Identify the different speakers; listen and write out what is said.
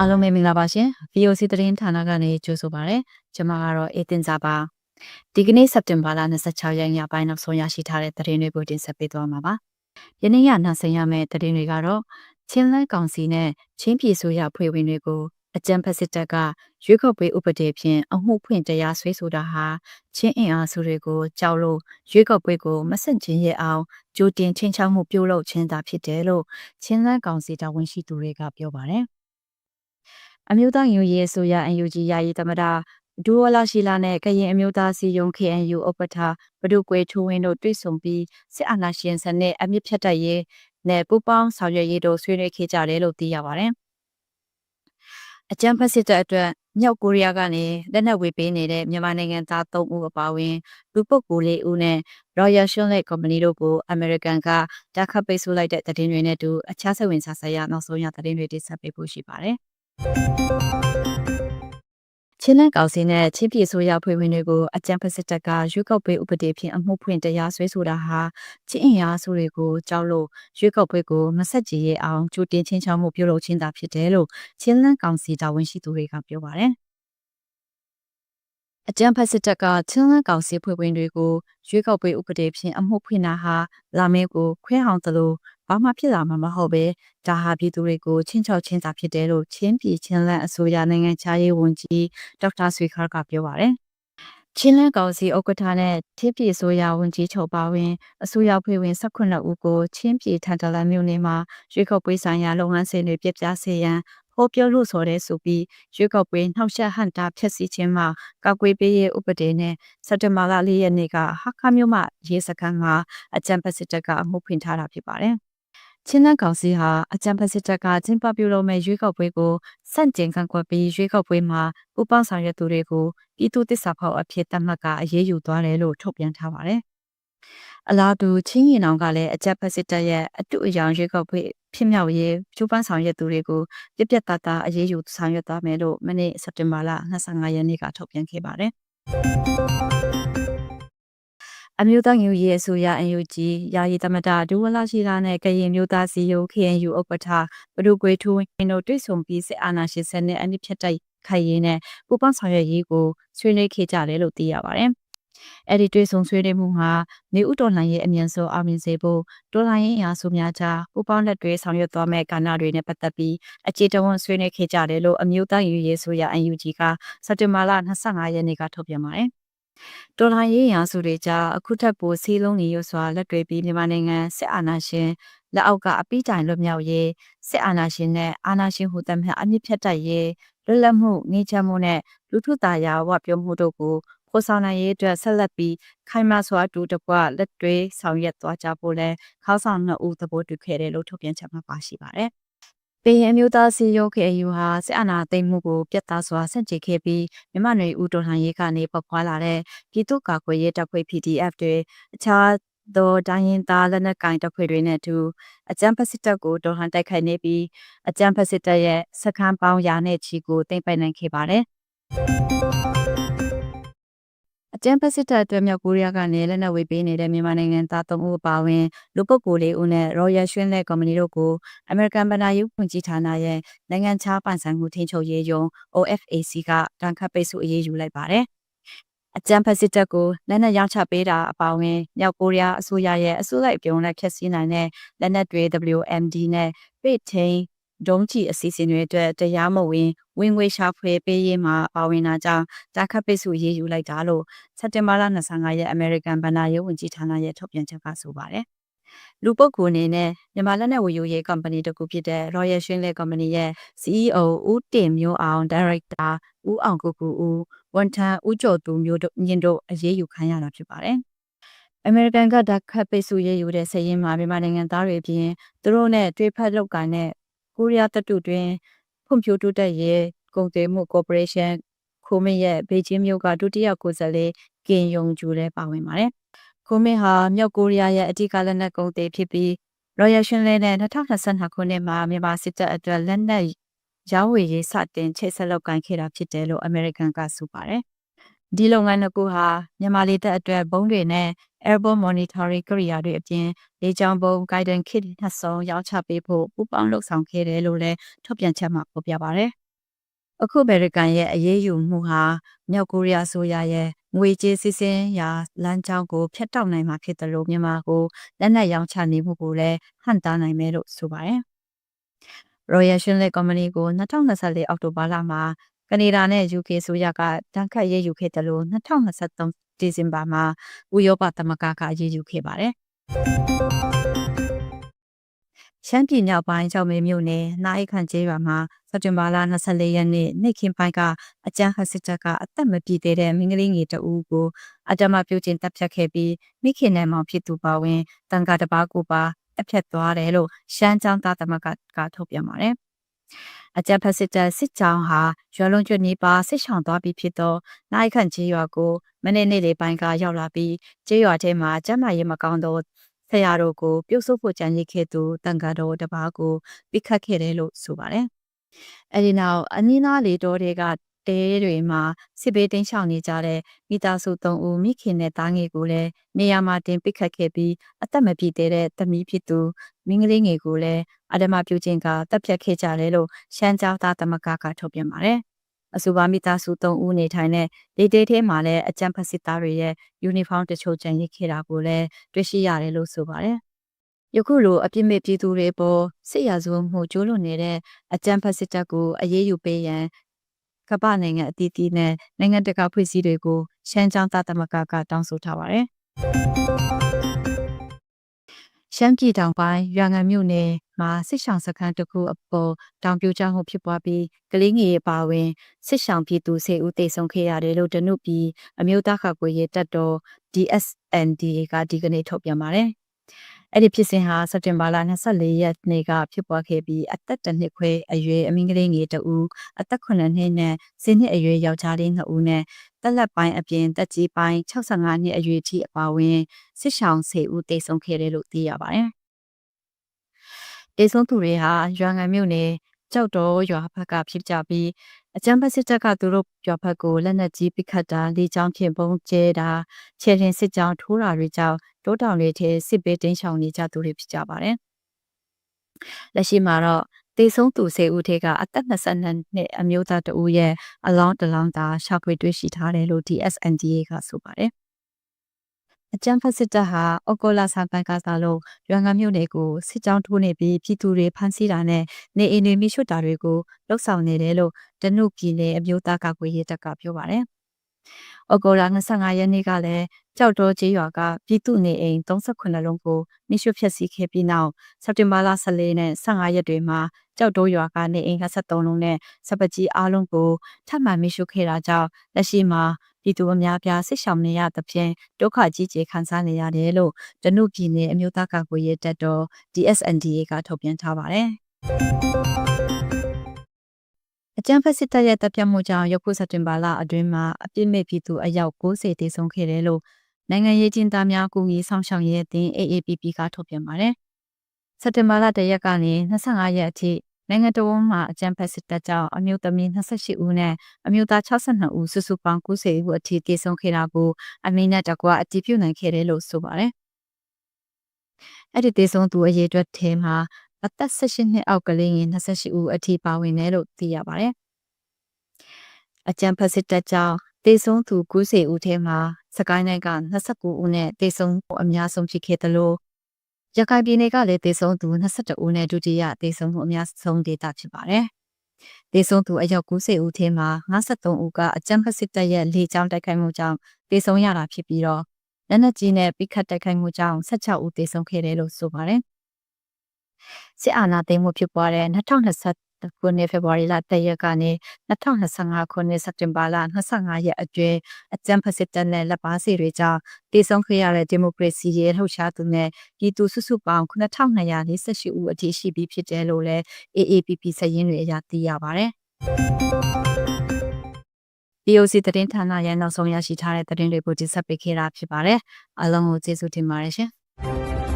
Speaker 1: အားလုံးပဲမင်္ဂလာပါရှင် VOC သတင်းဌာနကနေကြိုဆိုပါရစေကျွန်မကတော့အေတင်စာပါဒီကနေ့စက်တင်ဘာလ26ရက်ညပိုင်းနောက်ဆုံးရရှိထားတဲ့သတင်းတွေကိုတင်ဆက်ပေးသွားမှာပါယနေ့ရနောက်ဆက်ရမယ့်သတင်းတွေကတော့ချင်းလန်းကောင်စီနဲ့ချင်းပြည်ဆိုရဖွဲ့ဝင်တွေကိုအကြံဖက်စစ်တပ်ကရွေးကောက်ပွဲဥပဒေဖြင့်အမှုဖွင့်တရားစွဲဆိုတာဟာချင်းအင်အားစုတွေကိုကြောက်လို့ရွေးကောက်ပွဲကိုမဆန့်ကျင်ရအောင်ကြိုတင်ချင်းချောက်မှုပြုလုပ်ခြင်းသာဖြစ်တယ်လို့ချင်းလန်းကောင်စီတာဝန်ရှိသူတွေကပြောပါတယ် အမျိုးသားယူရေးဆိုရ UNG ယာယီသမ္မတဒူဝလာရှိလာနဲ့ကရင်အမျိုးသားစီယုံ KNU ဥပဒေဘဒုကွေထူဝင်းတို့တွေ့ဆုံပြီးစစ်အာဏာရှင်စနစ်အမြင့်ဖြတ်တတ်ရေးနဲ့ပူပေါင်းဆောင်ရွက်ရေးတို့ဆွေးနွေးခဲ့ကြတယ်လို့သိရပါတယ်။အကြံဖက်စစ်တပ်အတွက်မြောက်ကိုရီးယားကနေလက်နက်ဝေပေးနေတဲ့မြန်မာနိုင်ငံသား၃ဦးအပါအဝင်လူပုဂ္ဂိုလ်၄ဦးနဲ့ Royal Shell Company တို့ကို American ကတာခတ်ပိတ်ဆို့လိုက်တဲ့သတင်းတွေနဲ့အတူအခြားဆက်ဝင်စားဆက်ရနောက်ဆုံးရသတင်းတွေတိဆက်ပေးဖို့ရှိပါတယ်။ ချင်းလန်ကောင်စီနဲ့ချင်းပြည်ဆိုရဖွဲ့ဝင်တွေကိုအကြံဖက်စစ်တပ်ကရွေးကောက်ပွဲဥပဒေဖြင့်အမှုဖွင့်တရားစွဲဆိုတာဟာချင်းအင်အားစုတွေကိုကြောက်လို့ရွေးကောက်ပွဲကိုမဆက်ကြည်ရအောင်ကြိုတင်ချင်းချောင်းမှုပြုလုပ်ခြင်းသာဖြစ်တယ်လို့ချင်းလန်ကောင်စီတာဝန်ရှိသူတွေကပြောပါတယ်အကြံဖက်စစ်တပ်ကချင်းလန်ကောင်စီဖွဲ့ဝင်တွေကိုရွေးကောက်ပွဲဥပဒေဖြင့်အမှုဖွင့်တာဟာလာမင်းကိုခွဲအောင်သလို ဘာမှဖြစ်လာမှာမဟုတ်ပဲဒါဟာပြည်သူတွေကိုချင်းချောက်ချင်းသာဖြစ်တယ်လို့ချင်းပြည်ချင်းလန်းအစိုးရနိုင်ငံခြားရေးဝန်ကြီးဒေါက်တာဆွေခါကပြောပါတယ်။ချင်းလန်းကောင်စီဥက္ကဋ္ဌနဲ့ချင်းပြည်အစိုးရဝန်ကြီးချုပ်ပါဝင်အစိုးရဖွဲ့ဝင်18ဦးကိုချင်းပြည်ထန်တလန်မြို့နယ်မှာရွေးကောက်ပွဲဆိုင်ရာလုပ်ငန်းစဉ်တွေပြပြစေရန်ဟောပြောလို့ဆိုတဲ့ဆိုပြီးရွေးကောက်ပွဲနှောက်ယှက်ဟန်တာဖျက်ဆီးခြင်းမှာကောက်ွေးပေးရေးဥပဒေနဲ့စက်တဘာလ၄ရက်နေ့ကဟာခမြို့မှာရေးစခန်းမှာအကြံဖက်စစ်တပ်ကအမှုဖွင့်ထားတာဖြစ်ပါတယ်။ ချင်းနန်းကောင်စီဟာအကြံဖက်စစ်တပ်ကကျင်းပပြုလုပ်မဲ့ရွေးကောက်ပွဲကိုစန့်ကျင်ကန့်ကွက်ပြီးရွေးကောက်ပွဲမှာပူပေါင်းဆောင်ရွက်သူတွေကိုပြည်သူ့တစ္ဆာဖောက်အဖြစ်သတ်မှတ်ကအရေးယူသွားတယ်လို့ထုတ်ပြန်ထားပါတယ်။အလားတူချင်းရင်အောင်ကလည်းအကြက်ဖက်စစ်တပ်ရဲ့အတူအယောင်ရွေးကောက်ပွဲဖြစ်မြောက်ရေးကျူပန်းဆောင်ရွက်သူတွေကိုပြပြတသားအရေးယူဆောင်ရွက်သွားမယ်လို့မနေ့စက်တင်ဘာလ25ရက်နေ့ကထုတ်ပြန်ခဲ့ပါတယ်။ အမျိုးသားညူရေးအစိုးရ NUG ယာယီသမတာဒူဝလာရှိလာနဲ့ကရင်မျိုးသားစီယို KNU ဥက္ကဋ္ဌဘဒုကွေထူးဝင်းတို့တွေ့ဆုံပြီးစစ်အာဏာရှင်စနစ်အနစ်ဖြတ်တိုက်ခိုက်ရင်းနဲ့ပူပေါင်းဆောင်ရွက်ရေးကိုဆွေးနွေးခဲ့ကြတယ်လို့သိရပါတယ်။အဲ့ဒီတွေ့ဆုံဆွေးနွေးမှုမှာနေဥတော်လှန်ရေးအမြန်ဆုံးအောင်မြင်စေဖို့တော်လှန်ရေးအရာစုများကြားပူပေါင်းလက်တွဲဆောင်ရွက်သွားမယ့်ကဏ္ဍတွေနဲ့ပတ်သက်ပြီးအခြေတဝန်းဆွေးနွေးခဲ့ကြတယ်လို့အမျိုးသားယူရေးဆိုရ NUG ကစက်တင်ဘာလ25ရက်နေ့ကထုတ်ပြန်ပါတယ်။ တော်လှန်ရေးရာစုတွေကြားအခုထပ်ပိုစီးလုံးနေရွစွာလက်တွေပြီးမြန်မာနိုင်ငံစစ်အာဏာရှင်လက်အောက်ကအပိတိုင်လွတ်မြောက်ရေးစစ်အာဏာရှင်နဲ့အာဏာရှင်ဟူသမျှအမြင့်ဖြတ်တတ်ရေးလွတ်လပ်မှုငြိမ်းချမ်းမှုနဲ့လူထုသားရာဝပြောမှုတို့ကိုဖော်ဆောင်နိုင်ရေးအတွက်ဆက်လက်ပြီးခိုင်မာစွာတူတကွလက်တွေဆောင်ရွက်သွားကြဖို့လဲခေါင်းဆောင်နှစ်ဦးသဘောတူခဲ့တယ်လို့ထုတ်ပြန်ချက်မှာပါရှိပါတယ်။ ပင်အမျိုးသားစီရုံး KAU ဟာစစ်အာဏာသိမ်းမှုကိုပြတ်သားစွာဆန့်ကျင်ခဲ့ပြီးမြမနွေဦးတော်လှန်ရေးကနေပေါက်ဖွာလာတဲ့ပြည်သူ့ကာကွယ်ရေးတပ်ဖွဲ့ PDF တွေအခြားသောတိုင်းရင်းသားလက်နက်ကင်တပ်ဖွဲ့တွေနဲ့အတူအကြမ်းဖက်စစ်တပ်ကိုတော်လှန်တိုက်ခိုက်နေပြီးအကြမ်းဖက်စစ်တပ်ရဲ့စခန်းပေါင်းရာနဲ့ချီကိုသိမ်းပိုက်နိုင်ခဲ့ပါတယ်။ အကြံဖက်စစ်တပ်အတွက်မြောက်ကိုရီးယားကနေလက်နက်ဝေပေးနေတဲ့မြန်မာနိုင်ငံသား၃ဦးအပါအဝင်လူပုဂ္ဂိုလ်လေးဦးနဲ့ Royal Shell နဲ့ Company တို့ကို American ဗဏ္ဍာရေးဝန်ကြီးဌာနရဲ့နိုင်ငံခြားပိုင်ဆိုင်မှုထိန်းချုပ်ရေးယုံ OFAC ကတန်ခတ်ပိတ်ဆို့အရေးယူလိုက်ပါတယ်။အကြံဖက်စစ်တပ်ကိုလက်နက်ရောင်းချပေးတာအပါအဝင်မြောက်ကိုရီးယားအစိုးရရဲ့အစိုးရအပြုံလိုက်ဖျက်ဆီးနိုင်တဲ့လက်နက်တွေ WMD နဲ့ပိတ်ထိန်ဒုံးကျည်အစီအစဉ်တွေအတွက်တရားမဝင် ဝင်ငွေရှာဖွေပေးရေးမှာပါဝင်တာကြောင့်တာခတ်ပိတ်ဆို့ရေးယူလိုက်တာလို့စက်တင်ဘာလ25ရက်အမေရိကန်ဗန်နာရေးဝန်ကြီးဌာနရဲ့ထုတ်ပြန်ချက်ကဆိုပါတယ်။လူပုဂ္ဂိုလ်အနေနဲ့မြန်မာလက်နက်ဝယ်ယူရေးကုမ္ပဏီတစ်ခုဖြစ်တဲ့ Royal Shell Company ရဲ့ CEO ဦးတင်မျိုးအောင် Director ဦးအောင်ကိုကူဦးဝန်ထမ်းဦးကျော်သူမျိုးတို့ညင်တို့အရေးယူခံရတာဖြစ်ပါတယ်။အမေရိကန်ကဒါခတ်ပိတ်ဆို့ရေးယူတဲ့စည်ရင်းမှာမြန်မာနိုင်ငံသားတွေအပြင်သူတို့နဲ့တွေ့ဖက်လောက်ကန်တဲ့ကိုရီးယားတပ်တုတွင် ဖွံ့ဖြိုးတိုးတက်ရေးကုန်သွယ်မှုကော်ပိုရေးရှင်းခိုမင်းရဲ့ဘေကျင်းမြို့ကဒုတိယကိုယ်စားလှယ်ကင်ယုံဂျူလည်းပါဝင်ပါတယ်။ခိုမင်းဟာမြောက်ကိုရီးယားရဲ့အဓိကလက်နက်ကုန်သည်ဖြစ်ပြီး Royal Shinle နဲ့2022ခုနှစ်မှာမြန်မာစစ်တပ်အတွက်လက်နက်ရောင်းဝယ်ရေးစတင်ချိတ်ဆက်လုပ်ကိုင်ခဲ့တာဖြစ်တယ်လို့ American ကဆိုပါတယ်။ဒီလုပ်ငန်းတစ်ခုဟာမြန်မာလေတပ်အတွက်ဘုံတွေနဲ့ airborne monitoring ကိရိယာတွေအပြင်လေကြောင်းဘုံ guidance kit နှစ်စုံရောင်းချပေးဖို့ပူးပေါင်းလှုပ်ဆောင်ခဲ့တယ်လို့လည်းထုတ်ပြန်ချက်မှာဖော်ပြပါဗျအခုအမေရိကန်ရဲ့အရေးယူမှုဟာမြောက်ကိုရီးယားဆိုရရဲ့ငွေကြေးစစ်စင်ရာလမ်းကြောင်းကိုဖျက်တောက်နိုင်မှာဖြစ်တယ်လို့မြန်မာကိုလက်နက်ရောင်းချနေမှုကိုလည်းဟန်တားနိုင်မယ်လို့ဆိုပါတယ်။ Royal Shell Company ကို2024အောက်တိုဘာလမှာကနေဒါနဲ့ UK ဆိုရကတန်ခတ်ရေးယူခဲ့တယ်လို့2023 ဒီဇင်ဘာမှာဥရောပသမဂ္ဂကရေးယူခဲ့ပါတယ်။ရှမ်းပြည်မြောက်ပိုင်းကြောင်မေမြို့နယ်နိုင်ခန့်ကျေးရွာမှာစက်တင်ဘာလ24ရက်နေ့နေ့ခင်းပိုင်းကအကြမ်းဖက်စစ်တပ်ကအသက်မပြည့်သေးတဲ့မိန်းကလေးငယ်တဦးကိုအကြမ်းမပြုတ်ကျင်တပ်ဖြတ်ခဲ့ပြီးမိခင်နဲ့မောင်ဖြစ်သူပါဝင်တန်ခါတပါးကိုပါတပ်ဖြတ်သွားတယ်လို့ရှမ်းကျောင်းသားသမဂ္ဂကထုတ်ပြန်ပါတယ်။ အကြံဖက်စစ်တပ်စစ်ကြောင်းဟာရွာလုံးကျွနီးပါဆစ်ဆောင်သွားပြီးဖြစ်သောနိုင်ခန့်ကျေးရွာကိုမနေ့နေ့လေးပိုင်းကရောက်လာပြီးကျေးရွာထဲမှာကျမ်းမာရေးမကောင်းသောဆရာတို့ကိုပြုတ်ဆုပ်ဖို့ကြံရည်ခဲ့သူတန်ခါတော်တပါးကိုပိခတ်ခဲ့တယ်လို့ဆိုပါတယ်။အဲဒီနောက်အနီးနားလေတော်တွေက တဲတွေမှာစစ်ဘေးတင်းရှောင်နေကြတဲ့မိသားစု၃ဦးမိခင်နဲ့သားငယ်ကိုလည်းနေရာမှာတင်ပိတ်ခတ်ခဲ့ပြီးအသက်မပြည့်သေးတဲ့သမီးဖြစ်သူမင်းကလေးငယ်ကိုလည်းအဓမ္မပြုခြင်းကတပ်ဖြတ်ခဲ့ကြတယ်လို့ရှမ်းကျောင်းသားသမဂ္ဂကထုတ်ပြန်ပါတယ်။အဆိုပါမိသားစု၃ဦးနေထိုင်တဲ့ဒေတေးထဲမှာလည်းအကြံဖက်စစ်သားတွေရဲ့ယူနီဖောင်းတချို့ကျန်ရစ်ခဲ့တာကိုလည်းတွေ့ရှိရတယ်လို့ဆိုပါတယ်။ယခုလိုအပြစ်မဲ့ပြည်သူတွေပေါ်စစ်ရာဇဝမှုကျိုးလွန်နေတဲ့အကြံဖက်စစ်တပ်ကိုအရေးယူပေးရန် ကမ္ဘာနိုင်ငံအသီးသီးနဲ့နိုင်ငံတကာဖွဲ့စည်းတွေကိုရှမ်းချောင်းသားသမဂ္ဂကတောင်းဆိုထားပါတယ်။ရှမ်းပြည်တောင်ပိုင်းရွာငံမြို့နယ်မှာစစ်ဆောင်စခန်းတစ်ခုအပေါ်တောင်ပြိုကျမှုဖြစ်ပွားပြီးကလေးငယ်ပါဝင်စစ်ဆောင်ပြည်သူစေဦးတိတ်ဆုံးခဲ့ရတယ်လို့တနုပြည်အမျိုးသားခကွေရေးတပ်တော် DSNDA ကဒီကနေ့ထုတ်ပြန်ပါတယ်။ အဲ့ဒီဖြစ်စဉ်ဟာစက်တင်ဘာလ24ရက်နေ့ကဖြစ်ပွားခဲ့ပြီးအသက်တစ်နှစ်ခွဲအရွယ်အမင်းကလေးငယ်တဦးအသက်9နှစ်နဲ့10နှစ်အရွယ်ယောက်ျားလေး2ဦးနဲ့တက်လက်ပိုင်းအပြင်တက်ကြီးပိုင်း65နှစ်အရွယ်ထိအပါအဝင်စစ်ဆောင်10ဦးတိတ်ဆုံးခဲ့တယ်လို့သိရပါတယ်။တိတ်ဆုံးသူတွေဟာရွာငံမြို့နယ်ကြောက်တော်ရွာဘက်ကဖြစ်ကြပြီး အကြမ်းဖက်စစ်တပ်ကသူတို့ရွာဘက်ကိုလက်နက်ကြီးပစ်ခတ်တာလေကြောင်းဖြင့်ပုံကျဲတာခြေရင်စစ်ကြောင်းထိုးတာတွေကြောင့်တိုးတောင်တွေထဲစစ်ပေးတင်းရှောင်နေကြသူတွေဖြစ်ကြပါတယ်။လက်ရှိမှာတော့တေဆုံးသူ၁၀ဦးထဲကအသက်22နှစ်အမျိုးသားတဦးရဲ့အလောင်းတလောင်းသာရှာဖွေတွေ့ရှိထားတယ်လို့ DSNDA ကဆိုပါတယ်။ အကြံဖက်စစ်တပ်ဟာအော်ကိုလာဆန်ပန်ကစားလို့ရွာငံမြို့နယ်ကိုစစ်ကြောင်းထိုးနေပြီးပြည်သူတွေဖမ်းဆီးတာနဲ့နေအိမ်တွေမိရှုတာတွေကိုလှုပ်ဆောင်နေတယ်လို့တနုပြည်နယ်အမျိုးသားကာကွယ်ရေးတပ်ကပြောပါတယ်။အော်ကိုလာ25ရက်နေ့ကလည်းကြောက်တော်ကျေးရွာကပြည်သူနေအိမ်38လုံးကိုမိရှုဖျက်ဆီးခဲ့ပြီးနောက်စက်တင်ဘာလ14နဲ့15ရက်တွေမှာကြောက်တိုးရွာကနေအိမ်23လုံးနဲ့စပကြီးအားလုံးကိုထပ်မံမိရှုခဲ့တာကြောင့်လက်ရှိမှာ ပြည်သူအများပြားဆစ်ဆောင်နေရသဖြင့်ဒုက္ခကြီးကြီးခံစားနေရတယ်လို့တနုပြည်နယ်အမျိုးသားကာကွယ်ရေးတပ်တော် DSNDA ကထုတ်ပြန်ထားပါတယ်။အကြံဖက်စစ်တပ်ရဲ့တပ်ပြတ်မှုကြောင့်ယခုစက်တင်ဘာလအတွင်းမှာအပြစ်မဲ့ပြည်သူအယောက်90တေဆုံးခဲ့တယ်လို့နိုင်ငံရေးကျင်းသားများကူညီဆောင်ရှောက်ရေးအသင်း AAPP ကထုတ်ပြန်ပါတယ်။စက်တင်ဘာလတရက်ကနေ25ရက်အထိ နိုင်ငံတော်မှာအကြံဖက်စစ်တပ်ကြောင့်အမျိုးသမီး28ဦးနဲ့အမျိုးသား62ဦးစုစုပေါင်း90ဦးအထိတေဆုံးခဲ့တာကိုအမင်းနဲ့တကွာအတည်ပြုနိုင်ခဲ့တယ်လို့ဆိုပါတယ်။အဲ့ဒီတေဆုံးသူအရေအတွက်ထဲမှာအသက်18နှစ်အောက်ကလေးငယ်28ဦးအထိပါဝင်တယ်လို့သိရပါတယ်။အကြံဖက်စစ်တပ်ကြောင့်တေဆုံးသူ90ဦးထဲမှာစကိုင်းတိုင်းက29ဦးနဲ့တေဆုံးအများဆုံးဖြစ်ခဲ့တယ်လို့ ရခိုင်ပြည်နယ်ကလည်းတေဆုံးသူ22ဦးနဲ့ဒုတိယတေဆုံးမှုအများဆုံးဒေသဖြစ်ပါတယ်။တေဆုံးသူအယောက်90ဦးထဲမှာ53ဦးကအကြမ်းဖက်စစ်တပ်ရဲ့လေကြောင်းတိုက်ခိုက်မှုကြောင့်တေဆုံးရတာဖြစ်ပြီးတော့လက်နက်ကြီးနဲ့ပိခတ်တိုက်ခိုက်မှုကြောင့်16ဦးတေဆုံးခဲ့တယ်လို့ဆိုပါတယ်။စစ်အာဏာသိမ်းမှုဖြစ်ပွားတဲ့ 2020ခုနှစ်ဖေဖော်ဝါရီလ1ရက်ကနေ2025ခုနှစ်စက်တင်ဘာလ25ရက်အတွင်းအကြမ်းဖက်စစ်တပ်နဲ့လက်ပါစီတွေကြောင့်တည်ဆုံခဲ့ရတဲ့ဒီမိုကရေစီရဲ့လှုပ်ရှားသူနဲ့ပြည်သူစုစုပေါင်း9248ဦးအထိရှိပြီးဖြစ်တယ်လို့လည်း AAPP စည်ရင်းတွေအရသိရပါဗျ။ DOC သတင်းဌာနရဲ့နောက်ဆုံးရရှိထားတဲ့သတင်းတွေကိုတင်ဆက်ပေးခဲ့တာဖြစ်ပါတယ်။အားလုံးကိုကျေးဇူးတင်ပါတယ်ရှင်။